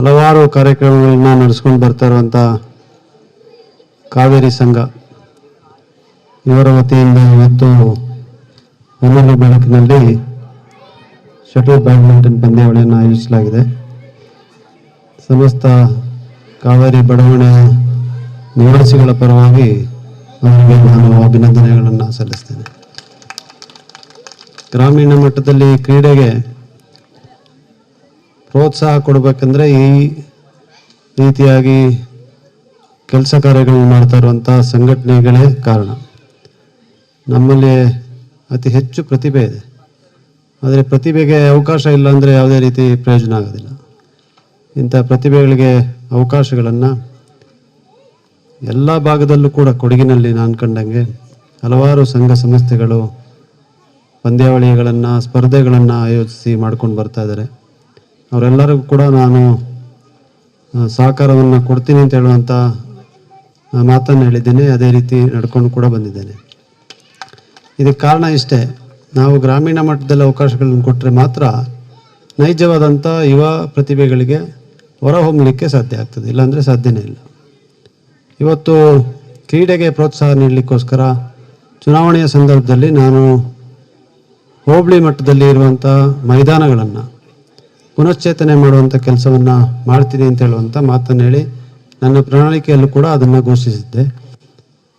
ಹಲವಾರು ಕಾರ್ಯಕ್ರಮಗಳನ್ನ ನಡೆಸ್ಕೊಂಡು ಬರ್ತಾ ಕಾವೇರಿ ಸಂಘ. ಇವರ ವತಿಯಿಂದ ಇವತ್ತು ಹೊನ್ನಳ್ಳಿ ಬೆಳಕಿನಲ್ಲಿ ಶಟಲ್ ಬ್ಯಾಡ್ಮಿಂಟನ್ ಪಂದ್ಯಾವಳಿಯನ್ನು ಆಯೋಜಿಸಲಾಗಿದೆ. ಸಮಸ್ತ ಕಾವೇರಿ ಬಡಾವಣೆಯ ನಿವಾಸಿಗಳ ಪರವಾಗಿ ಅವರಿಗೆ ನಾನು ಅಭಿನಂದನೆಗಳನ್ನು ಸಲ್ಲಿಸ್ತೇನೆ. ಗ್ರಾಮೀಣ ಮಟ್ಟದಲ್ಲಿ ಕ್ರೀಡೆಗೆ ಪ್ರೋತ್ಸಾಹ ಕೊಡಬೇಕಂದ್ರೆ ಈ ರೀತಿಯಾಗಿ ಕೆಲಸ ಕಾರ್ಯಗಳನ್ನು ಮಾಡ್ತಾ ಇರುವಂಥ ಸಂಘಟನೆಗಳೇ ಕಾರಣ. ನಮ್ಮಲ್ಲಿ ಅತಿ ಹೆಚ್ಚು ಪ್ರತಿಭೆ ಇದೆ. ಆದರೆ ಪ್ರತಿಭೆಗೆ ಅವಕಾಶ ಇಲ್ಲ ಅಂದರೆ ಯಾವುದೇ ರೀತಿ ಪ್ರಯೋಜನ ಆಗೋದಿಲ್ಲ. ಇಂಥ ಪ್ರತಿಭೆಗಳಿಗೆ ಅವಕಾಶಗಳನ್ನು ಎಲ್ಲ ಭಾಗದಲ್ಲೂ ಕೂಡ ಕೊಡಗಿನಲ್ಲಿ ನಾನು ಕಂಡಂಗೆ ಹಲವಾರು ಸಂಘ ಸಂಸ್ಥೆಗಳು ಪಂದ್ಯಾವಳಿಗಳನ್ನು, ಸ್ಪರ್ಧೆಗಳನ್ನು ಆಯೋಜಿಸಿ ಮಾಡ್ಕೊಂಡು ಬರ್ತಾ ಇದ್ದಾರೆ. ಅವರೆಲ್ಲರಿಗೂ ಕೂಡ ನಾನು ಸಹಕಾರವನ್ನು ಕೊಡ್ತೀನಿ ಅಂತ ಹೇಳುವಂಥ ಮಾತನ್ನು ಹೇಳಿದ್ದೇನೆ. ಅದೇ ರೀತಿ ನಡ್ಕೊಂಡು ಕೂಡ ಬಂದಿದ್ದೇನೆ. ಇದಕ್ಕೆ ಕಾರಣ ಇಷ್ಟೇ, ನಾವು ಗ್ರಾಮೀಣ ಮಟ್ಟದಲ್ಲಿ ಅವಕಾಶಗಳನ್ನು ಕೊಟ್ಟರೆ ಮಾತ್ರ ನೈಜವಾದಂಥ ಯುವ ಪ್ರತಿಭೆಗಳಿಗೆ ಹೊರಹೊಮ್ಮಲಿಕ್ಕೆ ಸಾಧ್ಯ ಆಗ್ತದೆ. ಇಲ್ಲಾಂದರೆ ಸಾಧ್ಯನೇ ಇಲ್ಲ. ಇವತ್ತು ಕ್ರೀಡೆಗೆ ಪ್ರೋತ್ಸಾಹ ನೀಡಲಿಕ್ಕೋಸ್ಕರ ಚುನಾವಣೆಯ ಸಂದರ್ಭದಲ್ಲಿ ನಾನು ಹೋಬಳಿ ಮಟ್ಟದಲ್ಲಿ ಇರುವಂಥ ಮೈದಾನಗಳನ್ನು ಪುನಶ್ಚೇತನೆ ಮಾಡುವಂಥ ಕೆಲಸವನ್ನು ಮಾಡ್ತೀನಿ ಅಂತ ಹೇಳುವಂಥ ಮಾತನ್ನು ಹೇಳಿ ನನ್ನ ಪ್ರಣಾಳಿಕೆಯಲ್ಲೂ ಕೂಡ ಅದನ್ನು ಘೋಷಿಸಿದ್ದೆ.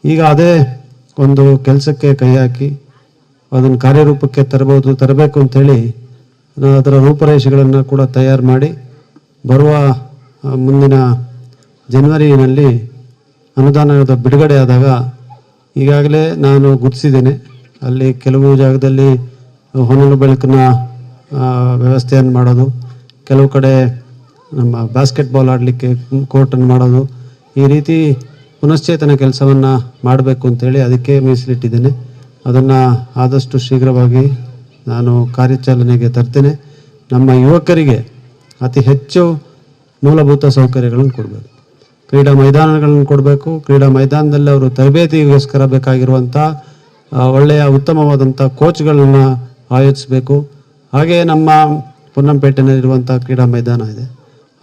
ಈಗ ಅದೇ ಒಂದು ಕೆಲಸಕ್ಕೆ ಕೈ ಹಾಕಿ ಅದನ್ನು ಕಾರ್ಯರೂಪಕ್ಕೆ ತರಬಹುದು, ತರಬೇಕು ಅಂಥೇಳಿ ಅದರ ರೂಪರೇಷೆಗಳನ್ನು ಕೂಡ ತಯಾರು ಮಾಡಿ ಬರುವ ಮುಂದಿನ ಜನವರಿನಲ್ಲಿ ಅನುದಾನದ ಬಿಡುಗಡೆ ಆದಾಗ ಈಗಾಗಲೇ ನಾನು ಗುರುತಿಸಿದ್ದೇನೆ ಅಲ್ಲಿ ಕೆಲವು ಜಾಗದಲ್ಲಿ ಹೊನಲು ಬೆಳಕಿನ ವ್ಯವಸ್ಥೆಯನ್ನು ಮಾಡೋದು ಕೆಲವು ಕಡೆ ನಮ್ಮ ಬಾಸ್ಕೆಟ್ಬಾಲ್ ಆಡಲಿಕ್ಕೆ ಕೋರ್ಟನ್ನು ಮಾಡೋದು, ಈ ರೀತಿ ಪುನಶ್ಚೇತನ ಕೆಲಸವನ್ನು ಮಾಡಬೇಕು ಅಂತೇಳಿ ಅದಕ್ಕೆ ಮೀಸಲಿಟ್ಟಿದ್ದೇನೆ. ಅದನ್ನು ಆದಷ್ಟು ಶೀಘ್ರವಾಗಿ ನಾನು ಕಾರ್ಯಚಾಲನೆಗೆ ತರ್ತೇನೆ. ನಮ್ಮ ಯುವಕರಿಗೆ ಅತಿ ಹೆಚ್ಚು ಮೂಲಭೂತ ಸೌಕರ್ಯಗಳನ್ನು ಕೊಡಬೇಕು. ಕ್ರೀಡಾ ಮೈದಾನಗಳನ್ನು ಕೊಡಬೇಕು. ಕ್ರೀಡಾ ಮೈದಾನದಲ್ಲಿ ಅವರು ತರಬೇತಿಗೋಸ್ಕರ ಬೇಕಾಗಿರುವಂಥ ಒಳ್ಳೆಯ ಉತ್ತಮವಾದಂಥ ಕೋಚ್ಗಳನ್ನು ಆಯೋಜಿಸಬೇಕು. ಹಾಗೆಯೇ ನಮ್ಮ ಪೊನ್ನಂಪೇಟೆನಲ್ಲಿರುವಂಥ ಕ್ರೀಡಾ ಮೈದಾನ ಇದೆ.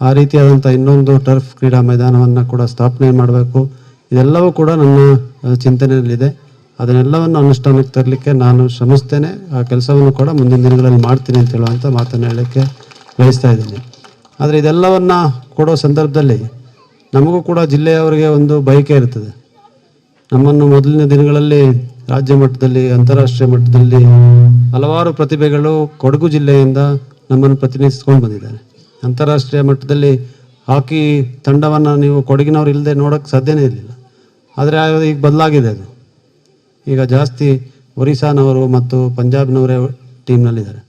ಆ ರೀತಿಯಾದಂಥ ಇನ್ನೊಂದು ಟರ್ಫ್ ಕ್ರೀಡಾ ಮೈದಾನವನ್ನು ಕೂಡ ಸ್ಥಾಪನೆ ಮಾಡಬೇಕು. ಇದೆಲ್ಲವೂ ಕೂಡ ನನ್ನ ಚಿಂತನೆಯಲ್ಲಿದೆ. ಅದನ್ನೆಲ್ಲವನ್ನು ಅನುಷ್ಠಾನಕ್ಕೆ ತರಲಿಕ್ಕೆ ನಾನು ಶ್ರಮಿಸ್ತೇನೆ. ಆ ಕೆಲಸವನ್ನು ಕೂಡ ಮುಂದಿನ ದಿನಗಳಲ್ಲಿ ಮಾಡ್ತೀನಿ ಅಂತ ಹೇಳುವಂಥ ಮಾತನ್ನು ಹೇಳೋಕ್ಕೆ ಬಯಸ್ತಾ ಇದ್ದೀನಿ. ಆದರೆ ಇದೆಲ್ಲವನ್ನು ಕೊಡೋ ಸಂದರ್ಭದಲ್ಲಿ ನಮಗೂ ಕೂಡ ಜಿಲ್ಲೆಯವರಿಗೆ ಒಂದು ಬಯಕೆ ಇರ್ತದೆ. ನಮ್ಮನ್ನು ಮೊದಲಿನ ದಿನಗಳಲ್ಲಿ ರಾಜ್ಯ ಮಟ್ಟದಲ್ಲಿ, ಅಂತಾರಾಷ್ಟ್ರೀಯ ಮಟ್ಟದಲ್ಲಿ ಹಲವಾರು ಪ್ರತಿಭೆಗಳು ಕೊಡಗು ಜಿಲ್ಲೆಯಿಂದ ನಮ್ಮನ್ನು ಪ್ರತಿನಿಧಿಸ್ಕೊಂಡು ಬಂದಿದ್ದಾರೆ. ಅಂತಾರಾಷ್ಟ್ರೀಯ ಮಟ್ಟದಲ್ಲಿ ಹಾಕಿ ತಂಡವನ್ನು ನೀವು ಕೊಡಗಿನವ್ರು ಇಲ್ಲದೆ ನೋಡೋಕ್ಕೆ ಸಾಧ್ಯನೇ ಇರಲಿಲ್ಲ. ಆದರೆ ಈಗ ಬದಲಾಗಿದೆ ಅದು. ಈಗ ಜಾಸ್ತಿ ಒರಿಸ್ಸಾನವರು ಮತ್ತು ಪಂಜಾಬ್ನವರೇ ಟೀಮ್ನಲ್ಲಿದ್ದಾರೆ.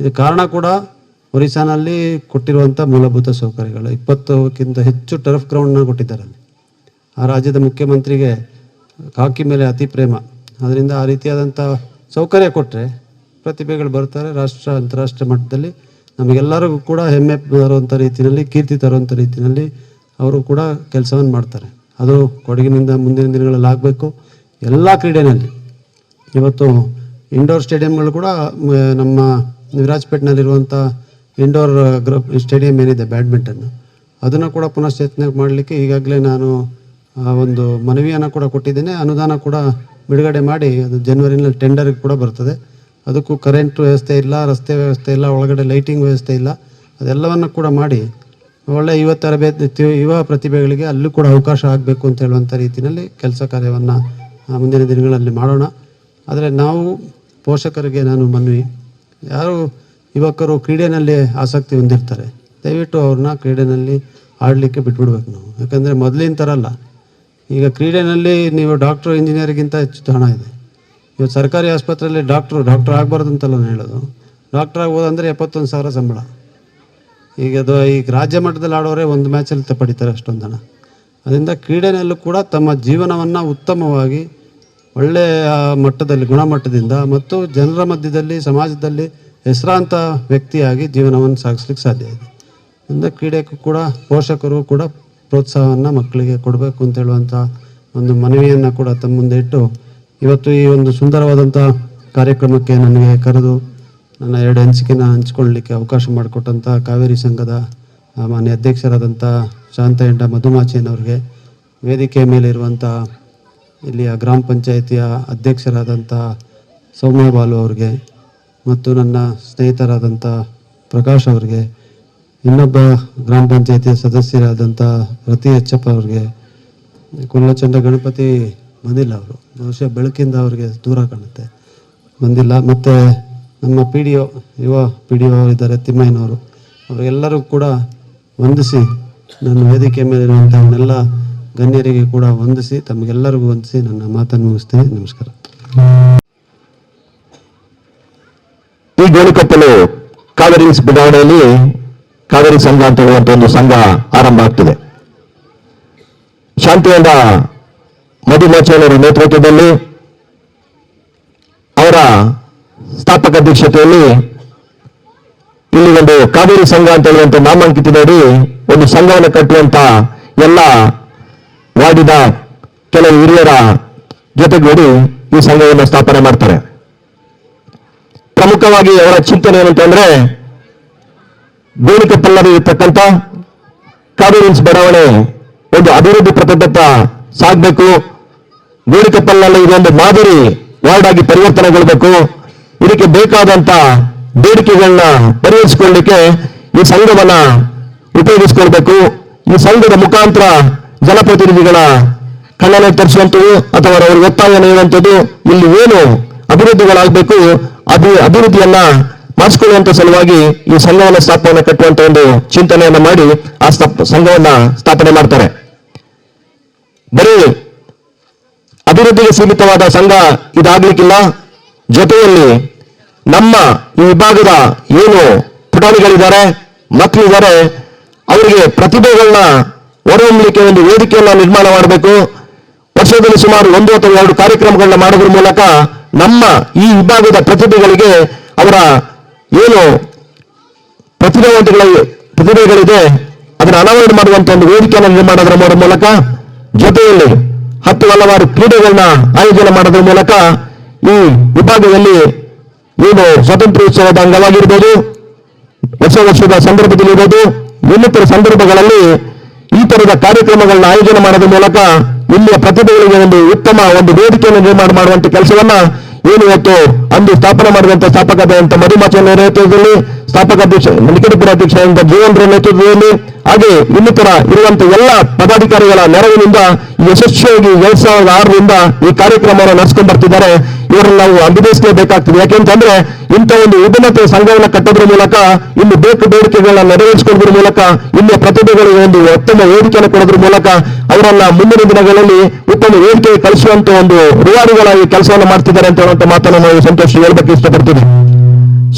ಇದು ಕಾರಣ ಕೂಡ ಒರಿಸ್ಸಾನಲ್ಲಿ ಕೊಟ್ಟಿರುವಂಥ ಮೂಲಭೂತ ಸೌಕರ್ಯಗಳು. ಇಪ್ಪತ್ತಕ್ಕಿಂತ ಹೆಚ್ಚು ಟರ್ಫ್ ಗ್ರೌಂಡ್ನ ಕೊಟ್ಟಿದ್ದಾರೆ ಅಲ್ಲಿ. ಆ ರಾಜ್ಯದ ಮುಖ್ಯಮಂತ್ರಿಗೆ ಹಾಕಿ ಮೇಲೆ ಅತಿ ಪ್ರೇಮ. ಅದರಿಂದ ಆ ರೀತಿಯಾದಂಥ ಸೌಕರ್ಯ ಕೊಟ್ಟರೆ ಪ್ರತಿಭೆಗಳು ಬರ್ತಾರೆ, ರಾಷ್ಟ್ರ, ಅಂತಾರಾಷ್ಟ್ರೀಯ ಮಟ್ಟದಲ್ಲಿ. ನಮಗೆಲ್ಲರಿಗೂ ಕೂಡ ಹೆಮ್ಮೆ ತರುವಂಥ ರೀತಿಯಲ್ಲಿ, ಕೀರ್ತಿ ತರುವಂಥ ರೀತಿಯಲ್ಲಿ ಅವರು ಕೂಡ ಕೆಲಸವನ್ನು ಮಾಡ್ತಾರೆ. ಅದು ಕೊಡಗಿನಿಂದ ಮುಂದಿನ ದಿನಗಳಲ್ಲಿ ಆಗಬೇಕು. ಎಲ್ಲ ಕ್ರೀಡೆಯಲ್ಲಿ ಇವತ್ತು ಇಂಡೋರ್ ಸ್ಟೇಡಿಯಂಗಳು ಕೂಡ ನಮ್ಮ ವಿರಾಜ್ಪೇಟ್ನಲ್ಲಿರುವಂಥ ಇಂಡೋರ್ ಗ್ರ ಸ್ಟೇಡಿಯಂ ಏನಿದೆ ಬ್ಯಾಡ್ಮಿಂಟನ್ ಅದನ್ನು ಕೂಡ ಪುನಶ್ಚೇತನೆ ಮಾಡಲಿಕ್ಕೆ ಈಗಾಗಲೇ ನಾನು ಒಂದು ಮನವಿಯನ್ನು ಕೂಡ ಕೊಟ್ಟಿದ್ದೇನೆ. ಅನುದಾನ ಕೂಡ ಬಿಡುಗಡೆ ಮಾಡಿ, ಅದು ಜನವರಿನಲ್ಲಿ ಟೆಂಡರ್ಗೆ ಕೂಡ ಬರ್ತದೆ. ಅದಕ್ಕೂ ಕರೆಂಟ್ ವ್ಯವಸ್ಥೆ ಇಲ್ಲ, ರಸ್ತೆ ವ್ಯವಸ್ಥೆ ಇಲ್ಲ, ಒಳಗಡೆ ಲೈಟಿಂಗ್ ವ್ಯವಸ್ಥೆ ಇಲ್ಲ. ಅದೆಲ್ಲವನ್ನು ಕೂಡ ಮಾಡಿ ಒಳ್ಳೆ ಯುವ ತರಬೇತಿ ಯುವ ಪ್ರತಿಭೆಗಳಿಗೆ ಅಲ್ಲೂ ಕೂಡ ಅವಕಾಶ ಆಗಬೇಕು ಅಂತ ಹೇಳುವಂಥ ರೀತಿಯಲ್ಲಿ ಕೆಲಸ ಕಾರ್ಯವನ್ನು ಮುಂದಿನ ದಿನಗಳಲ್ಲಿ ಮಾಡೋಣ. ಆದರೆ ನಾವು ಪೋಷಕರಿಗೆ ನಾನು ಮನವಿ, ಯಾರು ಯುವಕರು ಕ್ರೀಡೆಯಲ್ಲಿ ಆಸಕ್ತಿ ಹೊಂದಿರ್ತಾರೆ, ದಯವಿಟ್ಟು ಅವ್ರನ್ನ ಕ್ರೀಡೆಯಲ್ಲಿ ಆಡಲಿಕ್ಕೆ ಬಿಟ್ಬಿಡ್ಬೇಕು ನಾವು. ಯಾಕಂದರೆ ಮೊದಲಿನ ಥರ ಅಲ್ಲ. ಈಗ ಕ್ರೀಡೆಯಲ್ಲಿ ನೀವು ಡಾಕ್ಟ್ರು ಇಂಜಿನಿಯರಿಗಿಂತ ಹೆಚ್ಚು ಹಣ ಇದೆ. ಇವತ್ತು ಸರ್ಕಾರಿ ಆಸ್ಪತ್ರೆಯಲ್ಲಿ ಡಾಕ್ಟ್ರು, ಡಾಕ್ಟ್ರ್ ಆಗಬಾರ್ದು ಅಂತಲ್ಲ ನಾನು ಹೇಳೋದು. ಡಾಕ್ಟ್ರ್ ಆಗೋದಂದರೆ ಎಪ್ಪತ್ತೊಂದು ಸಾವಿರ ಸಂಬಳ. ಈಗ ಅದು ಈಗ ರಾಜ್ಯ ಮಟ್ಟದಲ್ಲಿ ಆಡೋರೆ ಒಂದು ಮ್ಯಾಚಲ್ಲಿ ಪಡಿತಾರೆ ಅಷ್ಟೊಂದು ಹಣ ಅದರಿಂದ ಕ್ರೀಡೆಯಲ್ಲೂ ಕೂಡ ತಮ್ಮ ಜೀವನವನ್ನು ಉತ್ತಮವಾಗಿ ಒಳ್ಳೆಯ ಮಟ್ಟದಲ್ಲಿ, ಗುಣಮಟ್ಟದಿಂದ ಮತ್ತು ಜನರ ಮಧ್ಯದಲ್ಲಿ, ಸಮಾಜದಲ್ಲಿ ಹೆಸರಾಂತ ವ್ಯಕ್ತಿಯಾಗಿ ಜೀವನವನ್ನು ಸಾಗಿಸ್ಲಿಕ್ಕೆ ಸಾಧ್ಯ ಇದೆ. ಅದರಿಂದ ಕ್ರೀಡೆಗೂ ಕೂಡ ಪೋಷಕರು ಕೂಡ ಪ್ರೋತ್ಸಾಹವನ್ನು ಮಕ್ಕಳಿಗೆ ಕೊಡಬೇಕು ಅಂತ ಹೇಳುವಂಥ ಒಂದು ಮನವಿಯನ್ನು ಕೂಡ ತಮ್ಮ ಮುಂದೆ ಇಟ್ಟು ಇವತ್ತು ಈ ಒಂದು ಸುಂದರವಾದಂಥ ಕಾರ್ಯಕ್ರಮಕ್ಕೆ ನನಗೆ ಕರೆದು ನನ್ನ ಎರಡು ಅನಿಸಿಕೆನ ಹಂಚ್ಕೊಳ್ಳಲಿಕ್ಕೆ ಅವಕಾಶ ಮಾಡಿಕೊಟ್ಟಂಥ ಕಾವೇರಿ ಸಂಘದ ಮಾನ್ಯ ಅಧ್ಯಕ್ಷರಾದಂಥ ಶಾಂತಯಂಡ ಮಧುಮಾಚೇನವ್ರಿಗೆ ವೇದಿಕೆ ಮೇಲಿರುವಂಥ ಇಲ್ಲಿಯ ಗ್ರಾಮ ಪಂಚಾಯಿತಿಯ ಅಧ್ಯಕ್ಷರಾದಂಥ ಸೌಮ್ಯ ಬಾಲು ಅವ್ರಿಗೆ ಮತ್ತು ನನ್ನ ಸ್ನೇಹಿತರಾದಂಥ ಪ್ರಕಾಶ್ ಅವರಿಗೆ, ಇನ್ನೊಬ್ಬ ಗ್ರಾಮ ಪಂಚಾಯಿತಿಯ ಸದಸ್ಯರಾದಂಥ ರತಿ ಎಚ್ಚಪ್ಪ ಅವ್ರಿಗೆ ಕುಲ್ಲಚಂಡ ಗಣಪತಿ ಬಂದಿಲ್ಲ ಅವರು. ಬಹುಶಃ ಬೆಳಕಿಂದ ಅವ್ರಿಗೆ ದೂರ ಕಾಣುತ್ತೆ. ಬಂದಿಲ್ಲ. ಮತ್ತು ನಮ್ಮ ಪಿ ಡಿ ಒ ಯುವ ಪಿ ಡಿ ಒ ಇದ್ದಾರೆ ತಿಮ್ಮಯ್ಯನವರು. ಅವರೆಲ್ಲರೂ ಕೂಡ ವಂದಿಸಿ ನನ್ನ ವೇದಿಕೆ ಮೇಲಿರುವಂಥವನ್ನೆಲ್ಲ ಗಣ್ಯರಿಗೆ ಕೂಡ ವಂದಿಸಿ, ತಮಗೆಲ್ಲರಿಗೂ ವಂದಿಸಿ ನನ್ನ ಮಾತನ್ನು ಮುಗಿಸ್ತೀನಿ. ನಮಸ್ಕಾರ. ಈ ಗೋಣಿಕೊಪ್ಪಲು ಕಾವೇರಿ ಬಡಾವಣೆಯಲ್ಲಿ ಕಾವೇರಿ ಸಂಘ ಅಂತ ಹೇಳುವಂಥ ಒಂದು ಸಂಘ ಆರಂಭ ಆಗ್ತದೆ. ಶಾಂತಿಯಿಂದ ಮಧುಮಾಚಾರ್ಯರ ನೇತೃತ್ವದಲ್ಲಿ ಅವರ ಸ್ಥಾಪಕ ಅಧ್ಯಕ್ಷತೆಯಲ್ಲಿ ಇಲ್ಲಿ ಒಂದು ಕಾವೇರಿ ಸಂಘ ಅಂತ ಹೇಳುವಂತ ನಾಮಾಂಕಿತ ನೋಡಿ ಒಂದು ಸಂಘವನ್ನು ಕಟ್ಟುವಂತ ಎಲ್ಲ ವಾಡಿದ ಕೆಲವು ಹಿರಿಯರ ಜೊತೆಗೂಡಿ ಈ ಸಂಘವನ್ನು ಸ್ಥಾಪನೆ ಮಾಡ್ತಾರೆ. ಪ್ರಮುಖವಾಗಿ ಅವರ ಚಿಂತನೆ ಏನಂತಂದ್ರೆ ಗೋಣಿಕೊಪ್ಪಲ್ಲಲ್ಲಿ ಇರ್ತಕ್ಕಂಥ ಕಾವೇರಿ ಬಡಾವಣೆ ಒಂದು ಅಭಿವೃದ್ಧಿ ಪ್ರತಿಬದ್ಧ ಸಾಗಬೇಕು. ಗೋಣಿಕೊಪ್ಪಲ್ನಲ್ಲಿ ಇದೊಂದು ಮಾದರಿ ವಾರ್ಡ್ ಆಗಿ ಪರಿವರ್ತನೆಗೊಳ್ಬೇಕು ಇದಕ್ಕೆ ಬೇಕಾದಂತ ಬೇಡಿಕೆಗಳನ್ನ ಪರಿಹರಿಸಿಕೊಳ್ಳಲಿಕ್ಕೆ ಈ ಸಂಘವನ್ನ ಉಪಯೋಗಿಸಿಕೊಳ್ಬೇಕು. ಈ ಸಂಘದ ಮುಖಾಂತರ ಜನಪ್ರತಿನಿಧಿಗಳ ಕಣ್ಣನೆ ತರಿಸುವಂಥದ್ದು ಅಥವಾ ಅವರ ಒತ್ತಾಯ ನೀಡುವಂಥದ್ದು ಇಲ್ಲಿ ಏನು ಅಭಿವೃದ್ಧಿಗಳಾಗಬೇಕು, ಅಭಿ, ಅಭಿವೃದ್ಧಿಯನ್ನ ಮಾಡಿಸಿಕೊಳ್ಳುವಂತ ಸಲುವಾಗಿ ಈ ಸಂಘವನ್ನ ಸ್ಥಾಪನೆ ಕಟ್ಟುವಂತ ಒಂದು ಚಿಂತನೆಯನ್ನ ಮಾಡಿ ಆ ಸಂಘವನ್ನ ಸ್ಥಾಪನೆ ಮಾಡ್ತಾರೆ. ಬರೀ ಅಭಿವೃದ್ಧಿಗೆ ಸೀಮಿತವಾದ ಸಂಘ ಇದಾಗ್ಲಿಕ್ಕಿಲ್ಲ. ಜೊತೆಯಲ್ಲಿ ನಮ್ಮ ಈ ವಿಭಾಗದ ಏನು ಪುಟಾಣಿಗಳಿದ್ದಾರೆ ಮಕ್ಕಳಿದ್ದಾರೆ, ಅವರಿಗೆ ಪ್ರತಿಭೆಗಳನ್ನ ಹೊರಹೊಮ್ಮಲಿಕ್ಕೆ ಒಂದು ವೇದಿಕೆಯನ್ನ ನಿರ್ಮಾಣ ಮಾಡಬೇಕು. ವರ್ಷದಲ್ಲಿ ಸುಮಾರು ಒಂದು ಅಥವಾ ಎರಡು ಕಾರ್ಯಕ್ರಮಗಳನ್ನ ಮಾಡೋದ್ರ ಮೂಲಕ ನಮ್ಮ ಈ ವಿಭಾಗದ ಪ್ರತಿಭೆಗಳಿಗೆ ಅವರ ಏನು ಪ್ರತಿಭಾವಂತಗಳ ಪ್ರತಿಭೆಗಳಿದೆ, ಅದನ್ನು ಅನಾವರಣ ಮಾಡುವಂತಹ ಒಂದು ವೇದಿಕೆಯನ್ನು ಮಾಡೋದ್ರ ಮೂಲಕ ಜೊತೆಯಲ್ಲಿ ಹತ್ತು ಹಲವಾರು ಕ್ರೀಡೆಗಳನ್ನ ಆಯೋಜನೆ ಮಾಡೋದ್ರ ಮೂಲಕ ಈ ವಿಭಾಗದಲ್ಲಿ ಏನು ಸ್ವಾತಂತ್ರ್ಯೋತ್ಸವದ ಅಂಗವಾಗಿರ್ಬೋದು, ಹೊಸ ವರ್ಷದ ಸಂದರ್ಭದಲ್ಲಿ ಇರ್ಬೋದು ಇನ್ನಿತರ ಸಂದರ್ಭಗಳಲ್ಲಿ ಈ ತರದ ಕಾರ್ಯಕ್ರಮಗಳನ್ನ ಆಯೋಜನೆ ಮಾಡೋದ್ರ ಮೂಲಕ ಇಲ್ಲಿಯ ಪ್ರತಿಭೆಗಳಿಗೆ ಒಂದು ಉತ್ತಮ ಒಂದು ವೇದಿಕೆಯನ್ನು ನಿರ್ಮಾಣ ಮಾಡುವಂತ ಕೆಲಸವನ್ನ ಏನು ಇವತ್ತು ಅಂದು ಸ್ಥಾಪನೆ ಮಾಡಿದಂತ ಸ್ಥಾಪಕ ಮಧುಮಾಚನ ನೇತೃತ್ವದಲ್ಲಿ ಸ್ಥಾಪಕ ಅಧ್ಯಕ್ಷ ನಿಕಟಪುರ ಅಧ್ಯಕ್ಷ ಜೀವನ್ರ ನೇತೃತ್ವದಲ್ಲಿ ಹಾಗೆ ಇನ್ನಿತರ ಇರುವಂತಹ ಎಲ್ಲ ಪದಾಧಿಕಾರಿಗಳ ನೆರವಿನಿಂದ ಯಶಸ್ವಿಯಾಗಿ ಎರಡ್ ಸಾವಿರದ ಆರರಿಂದ ಈ ಕಾರ್ಯಕ್ರಮವನ್ನು ನಡೆಸ್ಕೊಂಡು ಬರ್ತಿದ್ದಾರೆ. ಇವರನ್ನು ನಾವು ಅಭಿನಯಿಸಲೇಬೇಕಾಗ್ತದೆ ಯಾಕೆಂತಂದ್ರೆ ಇಂಥ ಒಂದು ಉನ್ನತ ಸಂಘವನ್ನು ಕಟ್ಟೋದ್ರ ಮೂಲಕ, ಇನ್ನು ಬೇಕು ಬೇಡಿಕೆಗಳನ್ನ ನೆರವೇರಿಸಿಕೊಳ್ಳೋದ್ರ ಮೂಲಕ ಇಲ್ಲಿಯ ಪ್ರತಿಭೆಗಳಿಗೆ ಒಂದು ಉತ್ತಮ ವೇದಿಕೆಯನ್ನು ಕೊಡೋದ್ರ ಮೂಲಕ ಅವರನ್ನ ಮುಂದಿನ ದಿನಗಳಲ್ಲಿ ಉತ್ತಮ ವೇದಿಕೆ ಕಳಿಸುವಂತ ಒಂದು ರೂವಾರಿಗಳಾಗಿ ಕೆಲಸವನ್ನು ಮಾಡ್ತಿದ್ದಾರೆ ಅಂತ ಹೇಳುವಂತ ಮಾತನ್ನು ನಾವು ಸಂತೋಷ ಹೇಳಬೇಕು ಇಷ್ಟಪಡ್ತೀವಿ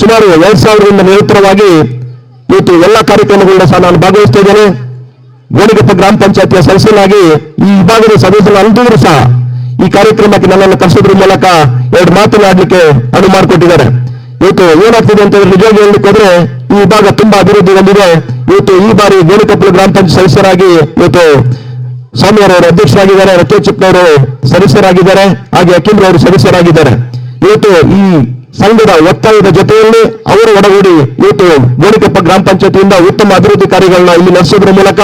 ಸುಮಾರು ಎರಡ್ ಸಾವಿರದಿಂದ ನಿರಂತರವಾಗಿ ಇವತ್ತು ಎಲ್ಲ ಕಾರ್ಯಕ್ರಮಗಳನ್ನ ಸಹ ನಾನು ಭಾಗವಹಿಸ್ತಾ ಇದ್ದೇನೆ. ಗ್ರಾಮ ಪಂಚಾಯತಿಯ ಸದಸ್ಯನಾಗಿ ಈ ವಿಭಾಗದ ಸದಸ್ಯರು ಅಂದಿದ್ರು ಸಹ ಈ ಕಾರ್ಯಕ್ರಮಕ್ಕೆ ನನ್ನನ್ನು ಕರೆಸೋದ್ರ ಮೂಲಕ ಎರಡು ಮಾತನಾಡಲಿಕ್ಕೆ ಅನುವು ಮಾಡಿಕೊಟ್ಟಿದ್ದಾರೆ. ಇವತ್ತು ಏನಾಗ್ತಿದೆ ಅಂತ ನಿಜವಾಗಿ ಹೇಳಲಿಕ್ಕೆ ಹೋದ್ರೆ ಈ ವಿಭಾಗ ತುಂಬಾ ಅಭಿವೃದ್ಧಿ ಹೊಂದಿದೆ. ಇವತ್ತು ಈ ಬಾರಿ ಗೋಣಿಕೊಪ್ಪಲು ಗ್ರಾಮ ಪಂಚಾಯತ್ ಸದಸ್ಯರಾಗಿ ಇವತ್ತು ಸ್ವಾಮಿಯವರವರು ಅಧ್ಯಕ್ಷರಾಗಿದ್ದಾರೆ ರಥೋಚಿಪ್ನವರು ಸದಸ್ಯರಾಗಿದ್ದಾರೆ, ಹಾಗೆ ಅಕಿಮ್ರವರು ಸದಸ್ಯರಾಗಿದ್ದಾರೆ. ಇವತ್ತು ಈ ಸಂಘದ ಒತ್ತಾಯದ ಜೊತೆಯಲ್ಲಿ ಅವರು ಒಡಗೂಡಿ ಇವತ್ತು ಗೋಣಿಕೊಪ್ಪ ಗ್ರಾಮ ಪಂಚಾಯತಿಯಿಂದ ಉತ್ತಮ ಅಭಿವೃದ್ಧಿ ಕಾರ್ಯಗಳನ್ನ ಇಲ್ಲಿ ನಡೆಸೋದ್ರ ಮೂಲಕ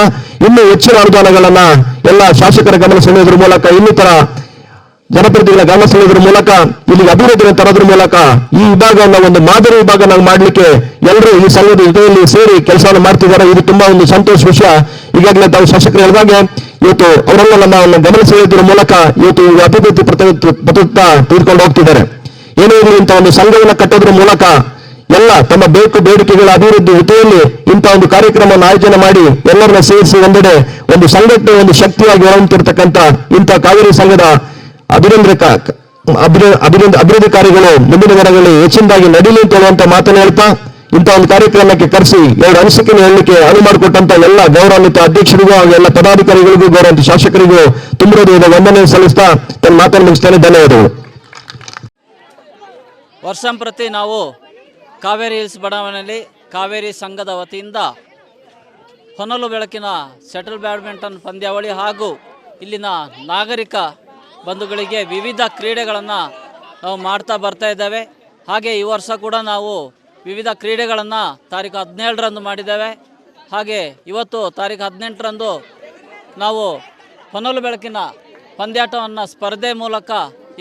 ಇನ್ನೂ ಹೆಚ್ಚಿನ ಅನುದಾನಗಳನ್ನ ಎಲ್ಲ ಶಾಸಕರ ಗಮನ ಸೆಳೆಯೋದ್ರ ಮೂಲಕ ಇನ್ನಿತರ ಜನಪ್ರತಿನಿಧಿಗಳ ಗಮನ ಸೆಳೆಯೋದ್ರ ಮೂಲಕ ಇಲ್ಲಿ ಅಭಿವೃದ್ಧಿಯನ್ನು ತರೋದ್ರ ಮೂಲಕ ಈ ವಿಭಾಗವನ್ನು ಒಂದು ಮಾದರಿ ವಿಭಾಗ ನಾವು ಮಾಡಲಿಕ್ಕೆ ಎಲ್ಲರೂ ಈ ಸಂಘದ ಜೊತೆಯಲ್ಲಿ ಸೇರಿ ಕೆಲಸವನ್ನು ಮಾಡ್ತಿದ್ದಾರೆ. ಇದು ತುಂಬಾ ಒಂದು ಸಂತೋಷ ವಿಷಯ. ಈಗಾಗಲೇ ತಾವು ಶಾಸಕರು ಹೇಳಿದಾಗೆ ಇವತ್ತು ಅವರೆಲ್ಲ ನಮ್ಮನ್ನು ಗಮನ ಸೆಳೆಯೋದ್ರ ಮೂಲಕ ಇವತ್ತು ಈ ಅಭಿವೃದ್ಧಿ ಪ್ರತಿತ್ತ ತೆಗೆದುಕೊಂಡು ಹೋಗ್ತಿದ್ದಾರೆ. ಏನೇ ಇರಲಿ ಇಂಥ ಒಂದು ಸಂಘವನ್ನು ಕಟ್ಟೋದ್ರ ಮೂಲಕ ಎಲ್ಲ ತಮ್ಮ ಬೇಕು ಬೇಡಿಕೆಗಳ ಅಭಿವೃದ್ಧಿ ಜೊತೆಯಲ್ಲಿ ಇಂಥ ಒಂದು ಕಾರ್ಯಕ್ರಮವನ್ನು ಆಯೋಜನೆ ಮಾಡಿ ಎಲ್ಲರನ್ನ ಸೇರಿಸಿ ಒಂದೆಡೆ ಒಂದು ಸಂಘಟನೆ, ಒಂದು ಶಕ್ತಿಯಾಗಿ ಹೊರಹೊಮ್ಮತಿರ್ತಕ್ಕಂಥ ಇಂಥ ಕಾವೇರಿ ಸಂಘದ ಅಭಿನಂದನೆ ಅಭಿನಂದ ಅಭಿವೃದ್ಧಿ ಕಾರ್ಯಗಳು ಮುಂದಿನ ದಿನಗಳಲ್ಲಿ ಹೆಚ್ಚಿನದಾಗಿ ನಡೀಲಿ ಅಂತ ಹೇಳುವಂತ ಮಾತನ್ನು ಹೇಳ್ತಾ ಇಂಥ ಒಂದು ಕಾರ್ಯಕ್ರಮಕ್ಕೆ ಕರೆಸಿ ಎರಡು ಅನಿಸಿಕೆ ಹೇಳಲಿಕ್ಕೆ ಅನುವು ಮಾಡಿಕೊಟ್ಟಂತ ಎಲ್ಲ ಗೌರವಾನ್ವಿತ ಅಧ್ಯಕ್ಷರಿಗೂ ಹಾಗೂ ಎಲ್ಲ ಪದಾಧಿಕಾರಿಗಳಿಗೂ, ಗೌರವಾನ್ವಿತ ಶಾಸಕರಿಗೂ ತುಂಬಿರೋದು ವಂದನೆ ಸಲ್ಲಿಸ್ತಾ ತನ್ನ ಮಾತನ್ನು ಮುಗಿಸ್ತೇನೆ ಧನ್ಯವಾದಗಳು. ವರ್ಷಂಪ್ರತಿ ನಾವು ಕಾವೇರಿ ಹಿಲ್ಸ್ ಬಡಾವಣೆಯಲ್ಲಿ ಕಾವೇರಿ ಸಂಘದ ವತಿಯಿಂದ ಹೊನಲು ಬೆಳಕಿನ ಸೆಟಲ್ ಬ್ಯಾಡ್ಮಿಂಟನ್ ಪಂದ್ಯಾವಳಿ ಹಾಗೂ ಇಲ್ಲಿನ ನಾಗರಿಕ ಬಂಧುಗಳಿಗೆ ವಿವಿಧ ಕ್ರೀಡೆಗಳನ್ನು ನಾವು ಮಾಡ್ತಾ ಬರ್ತಾ ಇದ್ದೇವೆ. ಹಾಗೆ ಈ ವರ್ಷ ಕೂಡ ನಾವು ವಿವಿಧ ಕ್ರೀಡೆಗಳನ್ನು ತಾರೀಕು ಹದಿನೇಳರಂದು ಮಾಡಿದ್ದೇವೆ. ಹಾಗೆ ಇವತ್ತು ತಾರೀಕು ಹದಿನೆಂಟರಂದು ನಾವು ಹೊನಲು ಬೆಳಕಿನ ಪಂದ್ಯಾಟವನ್ನು ಸ್ಪರ್ಧೆ ಮೂಲಕ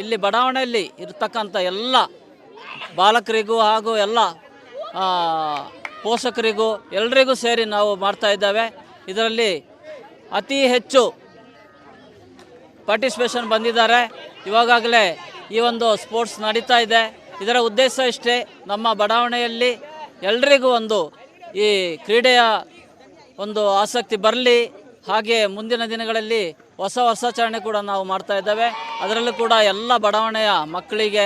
ಇಲ್ಲಿ ಬಡಾವಣೆಯಲ್ಲಿ ಇರತಕ್ಕಂಥ ಎಲ್ಲ ಬಾಲಕರಿಗೂ ಹಾಗೂ ಎಲ್ಲ ಪೋಷಕರಿಗೂ ಎಲ್ರಿಗೂ ಸೇರಿ ನಾವು ಮಾಡ್ತಾ ಇದ್ದೇವೆ. ಇದರಲ್ಲಿ ಅತಿ ಹೆಚ್ಚು ಪಾರ್ಟಿಸಿಪೇಷನ್ ಬಂದಿದ್ದಾರೆ. ಇವಾಗಲೇ ಈ ಒಂದು ಸ್ಪೋರ್ಟ್ಸ್ ನಡೀತಾ ಇದೆ. ಇದರ ಉದ್ದೇಶ ಇಷ್ಟೇ, ನಮ್ಮ ಬಡಾವಣೆಯಲ್ಲಿ ಎಲ್ರಿಗೂ ಒಂದು ಈ ಕ್ರೀಡೆಯ ಒಂದು ಆಸಕ್ತಿ ಬರಲಿ. ಹಾಗೆ ಮುಂದಿನ ದಿನಗಳಲ್ಲಿ ಹೊಸ ಹೊಸಾಚರಣೆ ಕೂಡ ನಾವು ಮಾಡ್ತಾ ಇದ್ದೇವೆ. ಅದರಲ್ಲೂ ಕೂಡ ಎಲ್ಲ ಬಡಾವಣೆಯ ಮಕ್ಕಳಿಗೆ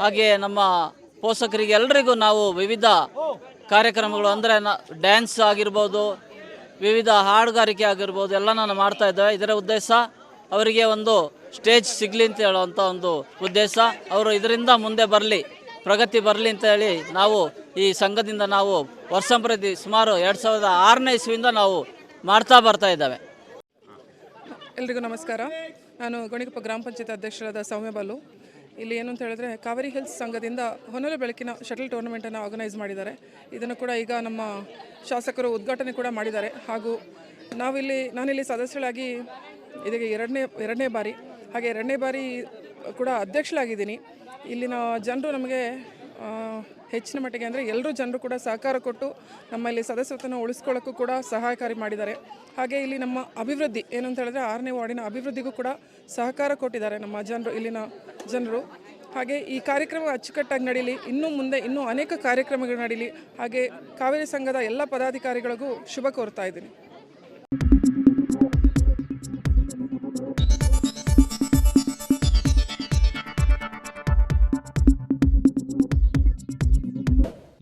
ಹಾಗೆ ನಮ್ಮ ಪೋಷಕರಿಗೆ ಎಲ್ಲರಿಗೂ ನಾವು ವಿವಿಧ ಕಾರ್ಯಕ್ರಮಗಳು ಅಂದರೆ ಡ್ಯಾನ್ಸ್ ಆಗಿರ್ಬೋದು, ವಿವಿಧ ಹಾಡುಗಾರಿಕೆ ಆಗಿರ್ಬೋದು ಎಲ್ಲ ನಾನು ಮಾಡ್ತಾ ಇದ್ದೇವೆ. ಇದರ ಉದ್ದೇಶ ಅವರಿಗೆ ಒಂದು ಸ್ಟೇಜ್ ಸಿಗಲಿ ಅಂತ ಹೇಳುವಂಥ ಒಂದು ಉದ್ದೇಶ. ಅವರು ಇದರಿಂದ ಮುಂದೆ ಬರಲಿ, ಪ್ರಗತಿ ಬರಲಿ ಅಂತ ಹೇಳಿ ನಾವು ಈ ಸಂಘದಿಂದ ನಾವು ವರ್ಷಂಪ್ರತಿ ಸುಮಾರು ಎರಡು ಸಾವಿರದ ಆರನೇ ಇಸ್ವಿಯಿಂದ ನಾವು ಮಾಡ್ತಾ ಬರ್ತಾ ಇದ್ದೇವೆ. ಎಲ್ರಿಗೂ ನಮಸ್ಕಾರ. ನಾನು ಗಣಿಕಪ್ಪ ಗ್ರಾಮ ಪಂಚಾಯತ್ ಅಧ್ಯಕ್ಷರಾದ ಸೌಮ್ಯ ಬಾಲು. ಇಲ್ಲಿ ಏನು ಅಂತ ಹೇಳಿದ್ರೆ ಕಾವೇರಿ ಹಿಲ್ಸ್ ಸಂಘದಿಂದ ಹೊನಲು ಬೆಳಕಿನ ಶಟಲ್ ಟೂರ್ನಮೆಂಟನ್ನು ಆರ್ಗನೈಸ್ ಮಾಡಿದ್ದಾರೆ. ಇದನ್ನು ಕೂಡ ಈಗ ನಮ್ಮ ಶಾಸಕರು ಉದ್ಘಾಟನೆ ಕೂಡ ಮಾಡಿದ್ದಾರೆ. ಹಾಗೂ ನಾವಿಲ್ಲಿ, ನಾನಿಲ್ಲಿ ಸದಸ್ಯಳಾಗಿ ಇದಕ್ಕೆ ಎರಡನೇ ಎರಡನೇ ಬಾರಿ, ಹಾಗೆ ಎರಡನೇ ಬಾರಿ ಕೂಡ ಅಧ್ಯಕ್ಷಳಾಗಿದ್ದೀನಿ. ಇಲ್ಲಿನ ಜನರು ನಮಗೆ ಹೆಚ್ಚಿನ ಮಟ್ಟಿಗೆ ಅಂದರೆ ಎಲ್ಲರೂ ಜನರು ಕೂಡ ಸಹಕಾರ ಕೊಟ್ಟು ನಮ್ಮಲ್ಲಿ ಸದಸ್ಯತ್ವನ ಉಳಿಸ್ಕೊಳ್ಳೋಕ್ಕೂ ಕೂಡ ಸಹಾಯಕಾರಿ ಮಾಡಿದ್ದಾರೆ. ಹಾಗೆ ಇಲ್ಲಿ ನಮ್ಮ ಅಭಿವೃದ್ಧಿ ಏನು ಅಂತ ಹೇಳಿದ್ರೆ ಆರನೇ ವಾರ್ಡಿನ ಅಭಿವೃದ್ಧಿಗೂ ಕೂಡ ಸಹಕಾರ ಕೊಟ್ಟಿದ್ದಾರೆ ನಮ್ಮ ಜನರು, ಇಲ್ಲಿನ ಜನರು. ಹಾಗೆ ಈ ಕಾರ್ಯಕ್ರಮ ಅಚ್ಚುಕಟ್ಟಾಗಿ ನಡೀಲಿ, ಇನ್ನೂ ಮುಂದೆ ಇನ್ನೂ ಅನೇಕ ಕಾರ್ಯಕ್ರಮಗಳು ನಡೀಲಿ. ಹಾಗೆ ಕಾವೇರಿ ಸಂಘದ ಎಲ್ಲ ಪದಾಧಿಕಾರಿಗಳಿಗೂ ಶುಭ ಕೋರ್ತಾ ಇದ್ದೀನಿ.